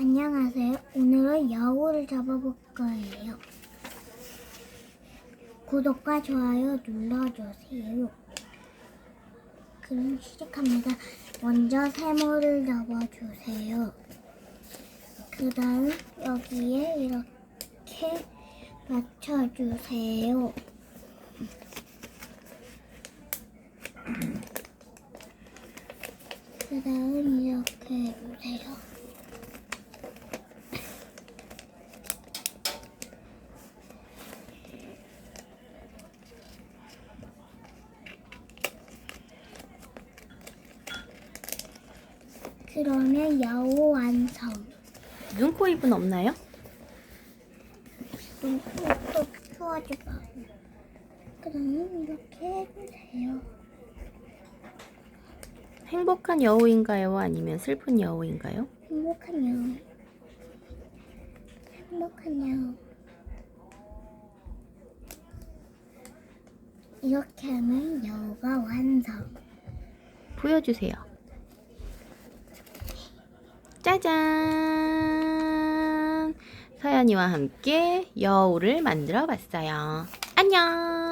안녕하세요. 오늘은 여우를 잡아볼 거예요. 구독과 좋아요 눌러주세요. 그럼 시작합니다. 먼저 세모를 잡아주세요. 그 다음 여기에 이렇게 맞춰주세요. 그 다음 이렇게 해주세요. 그러면 여우 완성. 눈, 코, 입은 없나요? 눈도 추워지고. 그 다음 이렇게 해주세요. 행복한 여우인가요? 아니면 슬픈 여우인가요? 행복한 여우. 행복한 여우. 이렇게 하면 여우가 완성. 보여주세요. 짜잔! 서연이와 함께 여우를 만들어 봤어요. 안녕!